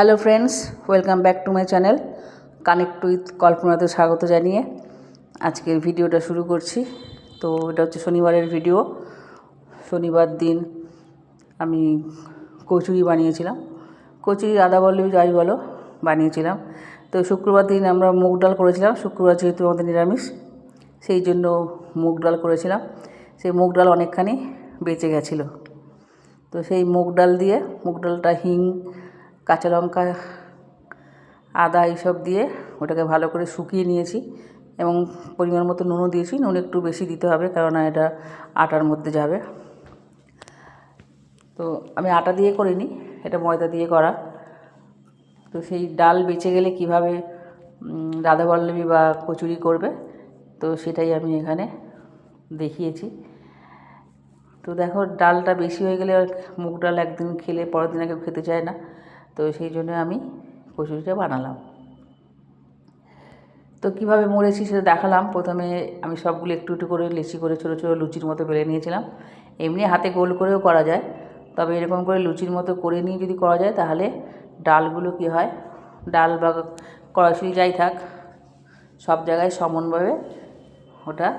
Hello friends welcome back to my channel connect with কল্পনাতে স্বাগত জানিয়ে আজকের ভিডিওটা শুরু করছি। তো এটা হচ্ছে শনিবারের ভিডিও। শনিবার দিন আমি কচুরি বানিয়েছিলাম। কচুরি আদা বল্লভী যাই বলো, বানিয়েছিলাম। তো শুক্রবার দিন আমরা মুগ ডাল করেছিলাম। শুক্রবার যেহেতু আমাদের নিরামিষ, সেই জন্য মুগ ডাল করেছিলাম। সেই মুগ ডাল অনেকখানি বেঁচে গেছিল। তো সেই মুগ ডাল দিয়ে, মুগ ডালটা হিং কাঁচা লঙ্কা, আদা এইসব দিয়ে ওটাকে ভালো করে শুকিয়ে নিয়েছি এবং পরিমাণ মতো নুনও দিয়েছি। নুন একটু বেশি দিতে হবে কেননা এটা আটার মধ্যে যাবে। তো আমি আটা দিয়ে করিনি, এটা ময়দা দিয়ে করা। তো সেই ডাল বেঁচে গেলে কীভাবে রাধা বল্লভী বা কচুরি করবে, তো সেটাই আমি এখানে দেখিয়েছি। তো দেখো, ডালটা বেশি হয়ে গেলে মুগ ডাল একদিন খেলে পরের দিন কেউ খেতে চায় না। তো সেই জন্য আমি কচুরিটা বানালাম। তো কীভাবে মরেছি সেটা দেখালাম। প্রথমে আমি সবগুলো একটু একটু করে লেচি করে ছোটো ছোটো লুচির মতো বেলে নিয়েছিলাম। এমনি হাতে গোল করেও করা যায়। তবে এরকম করে লুচির মতো করে নিয়ে যদি করা যায় তাহলে ডালগুলো কী হয়, ডাল বা কড়াশুড়ি যাই থাক, সব জায়গায় সমানভাবে ওটা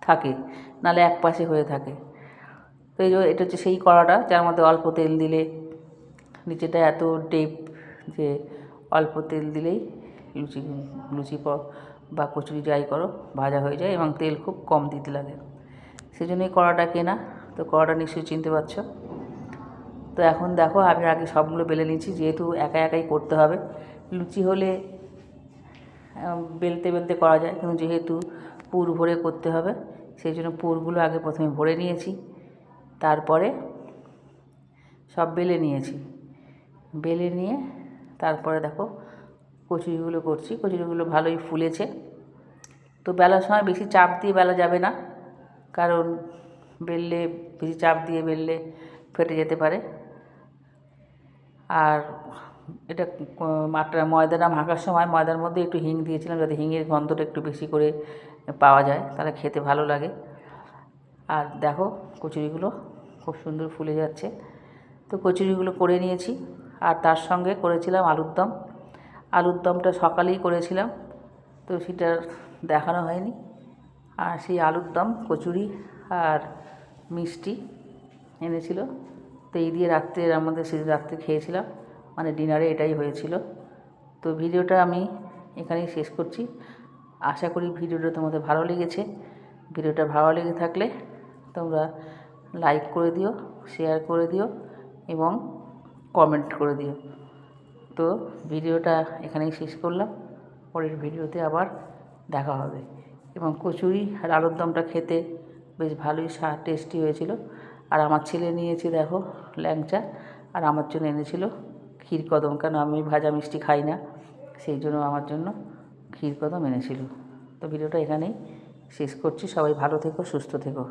থাকে। নালে এক পাশে হয়ে থাকে। তো এই যে এটা হচ্ছে সেই কড়াটা। যার মধ্যে অল্প তেল দিলে নিচেটা এত ডেপ যে অল্প তেল দিলেই লুচি লুচি বা কচুরি যাই করো, ভাজা হয়ে যায় এবং তেল খুব কম দিতে লাগে। সেই জন্যই কড়াটা কেনা। তো কড়াটা নিশ্চয়ই চিনতে পারছ। তো এখন দেখো, আমি আগে সবগুলো বেলে নিয়েছি, যেহেতু একা একাই করতে হবে। লুচি হলে বেলতে বেলতে করা যায়, কিন্তু যেহেতু পুর ভরে করতে হবে সেই জন্য পুরগুলো আগে প্রথমে ভরে নিয়েছি। তারপরে সব বেলে নিয়েছি। বেলে নিয়ে তারপরে দেখো কচুরিগুলো করছি। কচুরিগুলো ভালোই ফুলেছে। তো বেলার সময় বেশি চাপ দিয়ে বেলা যাবে না, কারণ বেললে বেশি চাপ দিয়ে বেললে ফেটে যেতে পারে। আর এটা আটা ময়দাটা মাখার সময় ময়দার মধ্যে একটু হিং দিয়েছিলাম যাতে হিঙের গন্ধটা একটু বেশি করে পাওয়া যায়, তাহলে খেতে ভালো লাগে। আর দেখো কচুরিগুলো খুব সুন্দর ফুলে যাচ্ছে। তো কচুরিগুলো করে নিয়েছি। আর তার সঙ্গে করেছিলাম আলুর দম। আলুর দমটা সকালেই করেছিলাম, তো সেটা দেখানো হয়নি। আর সেই আলুর দম, কচুরি আর মিষ্টি এনেছিল। তো এই দিয়ে রাত্রে আমাদের সেই রাত্রে খেয়েছিলাম। মানে ডিনারে এটাই হয়েছিল। তো ভিডিওটা আমি এখানেই শেষ করছি। আশা করি ভিডিওটা তোমাদের ভালো লেগেছে। ভিডিওটা ভালো লেগে থাকলে তোমরা লাইক করে দিও, শেয়ার করে দিও এবং কমেন্ট করে দিও। তো ভিডিওটা এখানেই শেষ করলাম। পরের ভিডিওতে আবার দেখা হবে। এবং কচুরি আর আলুর দমটা খেতে বেশ ভালোই সা টেস্টি হয়েছিল। আর আমার ছেলে নিয়েছে দেখো ল্যাংচা, আর আমার জন্য এনেছিল ক্ষীর কদম। কেন আমি ভাজা মিষ্টি খাই না, সেই জন্য আমার জন্য ক্ষীর কদম এনেছিল। তো ভিডিওটা এখানেই শেষ করছি। সবাই ভালো থেকো, সুস্থ থেকো।